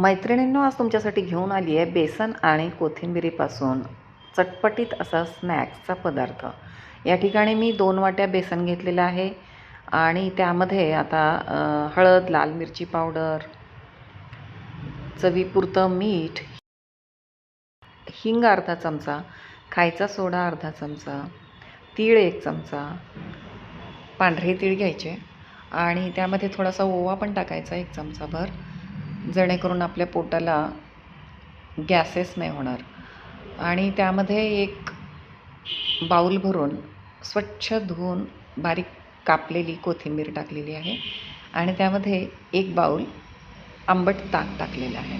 मैत्रिणींनो आज तुमच्यासाठी घेऊन आली आहे बेसन आणि कोथिंबिरीपासून चटपटीत असा स्नॅक्सचा पदार्थ. या ठिकाणी मी दोन वाट्या बेसन घेतलेलं आहे आणि त्यामध्ये आता हळद लाल मिरची पावडर चवीपुरतं मीठ हिंग अर्धा चमचा खायचा सोडा अर्धा चमचा तीळ एक चमचा पांढरे तीळ घ्यायचे आणि त्यामध्ये थोडासा ओवा पण टाकायचा एक चमचाभर जेणेकरून आपल्या पोटाला गॅसेस नाही होणार. आणि त्यामध्ये एक बाऊल भरून स्वच्छ धुवून बारीक कापलेली कोथिंबीर टाकलेली आहे आणि त्यामध्ये एक बाऊल आंबट ताक टाकलेलं आहे.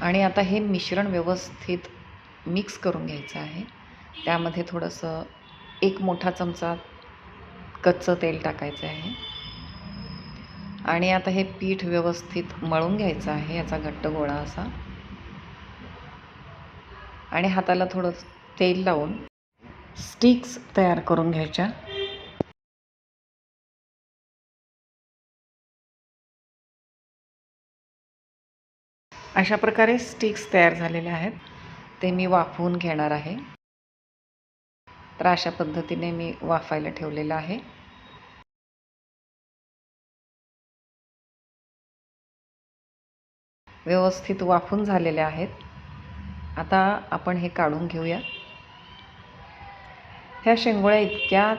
आणि आता हे मिश्रण व्यवस्थित मिक्स करून घ्यायचं आहे. त्यामध्ये थोडंसं एक मोठा चमचा कच्चं तेल टाकायचं आहे. आणि आता हे पीठ व्यवस्थित मळून घ्यायचं आहे याचा घट्ट गोळा असा. आणि हाताला थोडं तेल लावून स्टिक्स तयार करून घ्यायच्या. अशा प्रकारे स्टिक्स तयार झालेले आहेत. ते मी वाफवून घेणार आहे. तर अशा पद्धतीने मी वाफायला ठेवलेलं आहे. व्यवस्थित वाफून झालेले आहेत. आता आपण हे काढून घेऊया. ह्या शेंगोळ्या इतक्या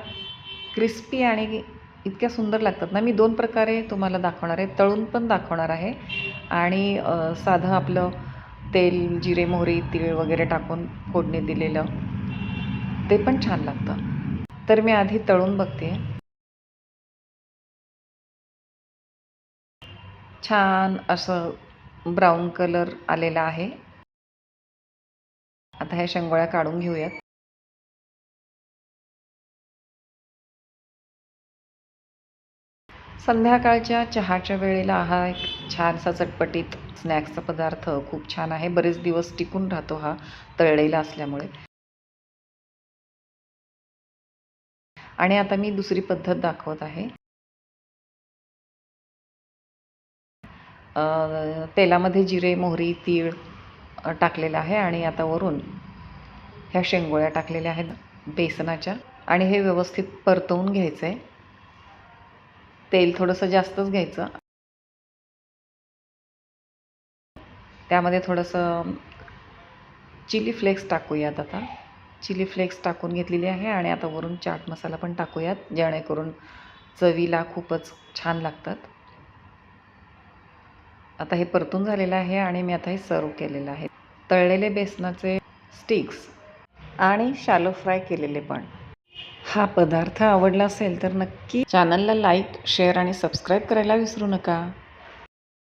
क्रिस्पी आणि इतक्या सुंदर लागतात ना. मी दोन प्रकारे तुम्हाला दाखवणार आहे. तळून पण दाखवणार आहे. आणि साधं आपलं तेल जिरे मोहरी तीळ वगैरे टाकून फोडणी दिलेलं ते पण छान लागतं. तर मी आधी तळून बघते. छान असं ब्राऊन कलर आलेला आहे. आता ह्या शेंगोळ्या काढून घेऊयात. संध्याकाळच्या चहाच्या वेळेला हा एक छानसा चटपटीत स्नॅक्सचा पदार्थ खूप छान आहे. बरेच दिवस टिकून राहतो हा तळलेला असल्यामुळे. आणि आता मी दुसरी पद्धत दाखवत आहे. तेलामध्ये जिरे मोहरी तीळ टाकलेलं आहे आणि आता वरून ह्या शेंगोळ्या टाकलेल्या आहेत बेसनाच्या आणि हे व्यवस्थित परतवून घ्यायचं आहे तेल थोडंसं जास्तच घ्यायचं. त्यामध्ये थोडंसं चिली फ्लेक्स टाकूयात आता. चिली फ्लेक्स टाकून घेतलेली आहे आणि आता वरून चाट मसाला पण टाकूयात जेणेकरून चवीला खूपच छान लागतात. आता हे परतून झालेलं आहे आणि मी आता हे सर्व केलेलं आहे. तळलेले बेसनाचे स्टिक्स आणि शालो फ्राय केलेले पण. हा पदार्थ आवडला असेल तर नक्की चॅनलला लाईक शेअर आणि सबस्क्राईब करायला विसरू नका.